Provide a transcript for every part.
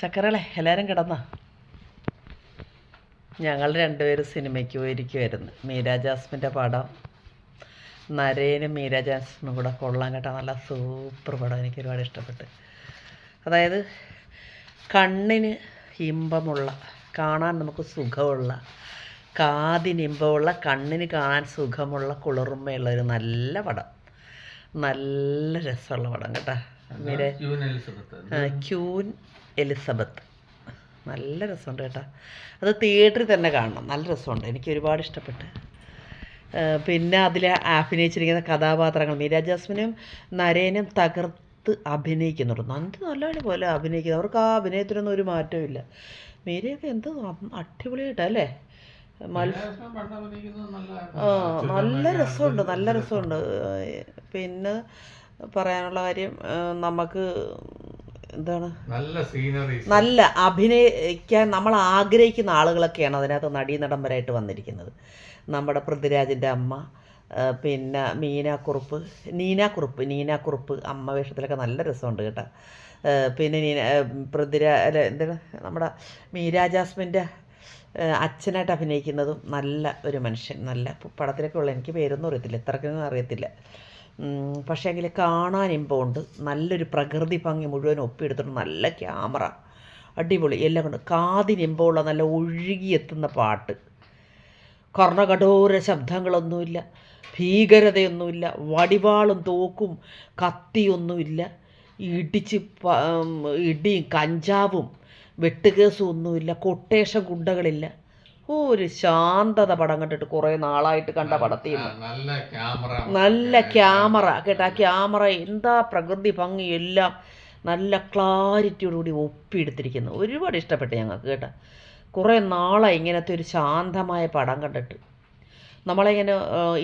ചക്കരകളെ എല്ലാവരും കിടന്ന? ഞങ്ങൾ രണ്ടുപേരും സിനിമയ്ക്ക് പോയിരിക്കുമായിരുന്നു മീര ജാസ്മിന്റെ പടം. നരേനും മീര ജാസ്മിനും കൂടെ കൊള്ളാൻ കേട്ട നല്ല സൂപ്പർ പടം എനിക്ക് ഒരുപാട് ഇഷ്ടപ്പെട്ട്. അതായത് കണ്ണിന് ഇമ്പമുള്ള കാണാൻ നമുക്ക് സുഖമുള്ള കാതിന് ഇമ്പമുള്ള കണ്ണിന് കാണാൻ സുഖമുള്ള കുളിർമയുള്ള ഒരു നല്ല പടം. നല്ല രസമുള്ള പടം കേട്ടോ. മീര. Queen Elizabeth. നല്ല രസമുണ്ട് കേട്ടോ. അത് തിയേറ്ററിൽ തന്നെ കാണണം. നല്ല രസമുണ്ട്. എനിക്ക് ഒരുപാട് ഇഷ്ടപ്പെട്ട്. പിന്നെ അതിൽ അഭിനയിച്ചിരിക്കുന്ന കഥാപാത്രങ്ങൾ. മീര ജാസ്മിനും നരേനും തകർത്ത് അഭിനയിക്കുന്നുണ്ട്. നന്ദി നല്ലപോലെ പോലെ അഭിനയിക്കുന്നു. അവർക്ക് ആ അഭിനയത്തിനൊന്നും ഒരു മാറ്റവും ഇല്ല. മീരയൊക്കെ എന്ത് അടിപൊളിയായിട്ടല്ലേ ആ നല്ല രസമുണ്ട്. നല്ല രസമുണ്ട്. പിന്നെ പറയാനുള്ള കാര്യം നമുക്ക് എന്താണ്? നല്ല സീനറി നല്ല അഭിനയിക്കാൻ നമ്മൾ ആഗ്രഹിക്കുന്ന ആളുകളൊക്കെയാണ് അതിനകത്ത് നടീനടമ്പരായിട്ട് വന്നിരിക്കുന്നത്. നമ്മുടെ പൃഥ്വിരാജിന്റെ അമ്മ പിന്നെ മീനാക്കുറുപ്പ് നീനാക്കുറുപ്പ് നീനാക്കുറുപ്പ് അമ്മ വേഷത്തിലൊക്കെ നല്ല രസമുണ്ട് കേട്ടോ. പിന്നെ നീന പൃഥ്വിരാ അല്ല എന്താണ്? നമ്മുടെ മീരാ ജാസ്മിന്റെ അച്ഛനായിട്ട് അഭിനയിക്കുന്നതും നല്ല ഒരു മനുഷ്യൻ നല്ല പടത്തിലൊക്കെ ഉള്ള എനിക്ക് പേരൊന്നും അറിയത്തില്ല ഇത്രക്കൊന്നും അറിയത്തില്ല. പക്ഷേ എങ്കിൽ കാണാൻ ഇമ്പമുണ്ട്. നല്ലൊരു പ്രകൃതി ഭംഗി മുഴുവൻ ഒപ്പിയെടുത്തിട്ട് നല്ല ക്യാമറ. അടിപൊളി. എല്ലാം കൊണ്ട് കാതിന് ഇമ്പമുള്ള നല്ല ഒഴുകിയെത്തുന്ന പാട്ട്. കർണകഠോര ശബ്ദങ്ങളൊന്നുമില്ല. ഭീകരതയൊന്നുമില്ല. വടിവാളും തോക്കും കത്തിയൊന്നുമില്ല. ഇടിച്ച് ഇടിയും കഞ്ചാവും വെട്ടുകേസും ഒന്നുമില്ല. കൊട്ടേഷൻ ഗുണ്ടകളില്ല. ഒരു ശാന്തത പടം കണ്ടിട്ട് കുറേ നാളായിട്ട് കണ്ട പടത്തിൽ നല്ല ക്യാമറ. നല്ല ക്യാമറ. കേട്ടോ ആ ക്യാമറ എന്താ പ്രകൃതി ഭംഗി എല്ലാം നല്ല ക്ലാരിറ്റിയോടുകൂടി ഒപ്പിയെടുത്തിരിക്കുന്നു. ഒരുപാട് ഇഷ്ടപ്പെട്ടു ഞങ്ങൾക്ക് കേട്ടോ. കുറേ നാളായി ഇങ്ങനത്തെ ഒരു ശാന്തമായ പടം കണ്ടിട്ട്. നമ്മളിങ്ങനെ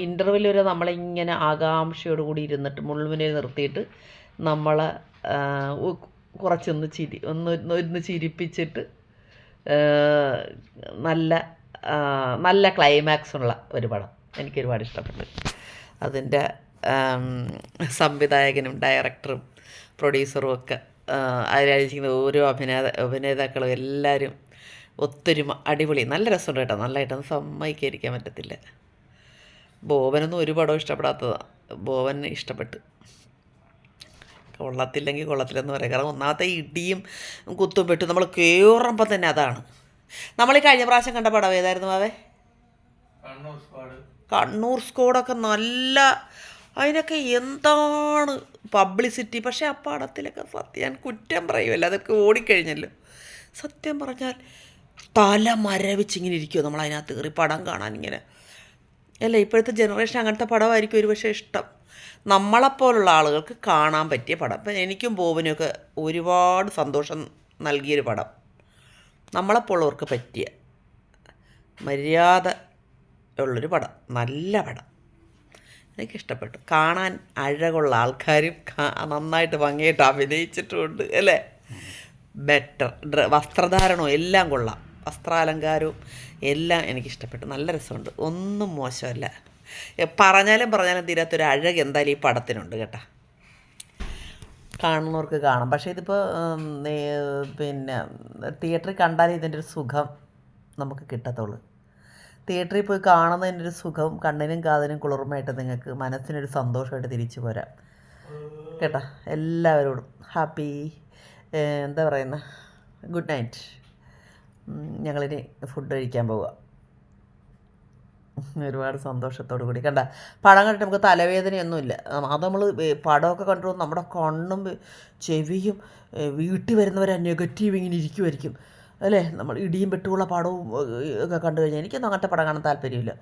ഇന്റർവ്യൂവിൽ വരെ നമ്മളിങ്ങനെ ആകാംക്ഷയോടുകൂടി ഇരുന്നിട്ട് മുൾമുനയിൽ നിർത്തിയിട്ട് നമ്മളെ കുറച്ചൊന്ന് ചിരി ഒന്ന് ഒന്ന് ചിരിപ്പിച്ചിട്ട് നല്ല നല്ല ക്ലൈമാക്സ് ഉള്ള ഒരു പടം എനിക്ക് ഒരുപാട് ഇഷ്ടപ്പെട്ടു. അതിന്റെ സംവിധായകനും ഡയറക്ടറും പ്രൊഡ്യൂസറും ഒക്കെ അതിലിരിക്കുന്ന ഓരോ അഭിനേത അഭിനേതാക്കളും എല്ലാവരും ഒത്തൊരുമ അടിപൊളി. നല്ല രസമുണ്ട് കേട്ടോ. നല്ലതായിട്ടൊന്നും സമ്മതിക്കാതിരിക്കാൻ പറ്റത്തില്ല. ബോബനൊന്നും ഒരു പടവും ഇഷ്ടപ്പെടാത്തതാണ് ബോബൻ ഇഷ്ടപ്പെട്ട്. കൊള്ളത്തില്ലെങ്കിൽ കൊള്ളത്തില്ലെന്ന് പറയാം. കാരണം ഒന്നാമത്തെ ഇടിയും കുത്തും പെട്ടും നമ്മൾ കയറുമ്പോൾ തന്നെ അതാണ്. നമ്മൾ ഈ കഴിഞ്ഞ പ്രാവശ്യം കണ്ട പടം ഏതായിരുന്നു അവേ കണ്ണൂർ സ്കോഡൊക്കെ നല്ല അതിനൊക്കെ എന്താണ് പബ്ലിസിറ്റി? പക്ഷേ ആ പടത്തിലൊക്കെ സത്യം ഞാൻ കുറ്റം പറയുമല്ലോ അതൊക്കെ ഓടിക്കഴിഞ്ഞല്ലോ. സത്യം പറഞ്ഞാൽ തല മരവിച്ചിങ്ങനെ ഇരിക്കുമോ നമ്മൾ അതിനകത്ത് കയറി പടം കാണാൻ ഇങ്ങനെ. അല്ല ഇപ്പോഴത്തെ ജനറേഷൻ അങ്ങനത്തെ പടമായിരിക്കും ഒരു പക്ഷേ ഇഷ്ടം. നമ്മളെപ്പോലുള്ള ആളുകൾക്ക് കാണാൻ പറ്റിയ പടം. ഇപ്പം എനിക്കും ബോബനുമൊക്കെ ഒരുപാട് സന്തോഷം നൽകിയൊരു പടം. നമ്മളെപ്പോലുള്ളവർക്ക് പറ്റിയ മര്യാദ ഉള്ളൊരു പടം. നല്ല പടം. എനിക്കിഷ്ടപ്പെട്ടു. കാണാൻ അഴകുള്ള ആൾക്കാരും നന്നായിട്ട് ഭംഗിയായിട്ട് അഭിനയിച്ചിട്ടുമുണ്ട് അല്ലേ? ബെറ്റർ. വസ്ത്രധാരണവും എല്ലാം കൊള്ളാം. വസ്ത്രാലങ്കാരവും എല്ലാം എനിക്കിഷ്ടപ്പെട്ടു. നല്ല രസമുണ്ട്. ഒന്നും മോശമല്ല. പറഞ്ഞാലും പറഞ്ഞാലും തീരാത്തൊരു അഴക് എന്തായാലും ഈ പടത്തിനുണ്ട് കേട്ടോ. കാണുന്നവർക്ക് കാണാം. പക്ഷേ ഇതിപ്പോൾ പിന്നെ തിയേറ്ററിൽ കണ്ടാലേ ഇതിന്റെ ഒരു സുഖം നമുക്ക് കിട്ടത്തുള്ളൂ. തിയേറ്ററിൽ പോയി കാണുന്നതിന്റെ ഒരു സുഖം കണ്ണിനും കാതിനും കുളിർമയായിട്ട് നിങ്ങൾക്ക് മനസ്സിനൊരു സന്തോഷമായിട്ട് തിരിച്ചു പോരാം. കേട്ടോ? എല്ലാവരോടും ഹാപ്പി എന്താ പറയുന്ന? Good night. ഞങ്ങളിനി ഫുഡ് കഴിക്കാൻ പോവുക. ഒരുപാട് സന്തോഷത്തോടു കൂടി. കണ്ട പടം കണ്ടിട്ട് നമുക്ക് തലവേദനയൊന്നുമില്ല. അത് നമ്മൾ പടമൊക്കെ കണ്ടു നമ്മുടെ കണ്ണും ചെവിയും വീട്ടിൽ വരുന്നവരെ നെഗറ്റീവ് ഇങ്ങനെ ഇരിക്കുമായിരിക്കും അല്ലേ? നമ്മൾ ഇടിയും പെട്ടുള്ള പടവും ഒക്കെ കണ്ടു കഴിഞ്ഞാൽ എനിക്കൊന്നും അങ്ങനത്തെ പടം കാണാൻ താല്പര്യമില്ല.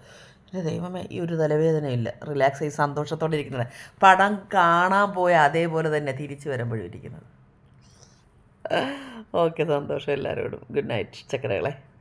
എന്റെ ദൈവമേ ഈ ഒരു തലവേദനയില്ല. റിലാക്സ് ആയി സന്തോഷത്തോടെ ഇരിക്കുന്നത് പടം കാണാൻ പോയ അതേപോലെ തന്നെ തിരിച്ചു വരുമ്പോഴും ഇരിക്കുന്നത് ഓക്കെ സന്തോഷം എല്ലാവരോടും. Good night ചക്കരകളെ.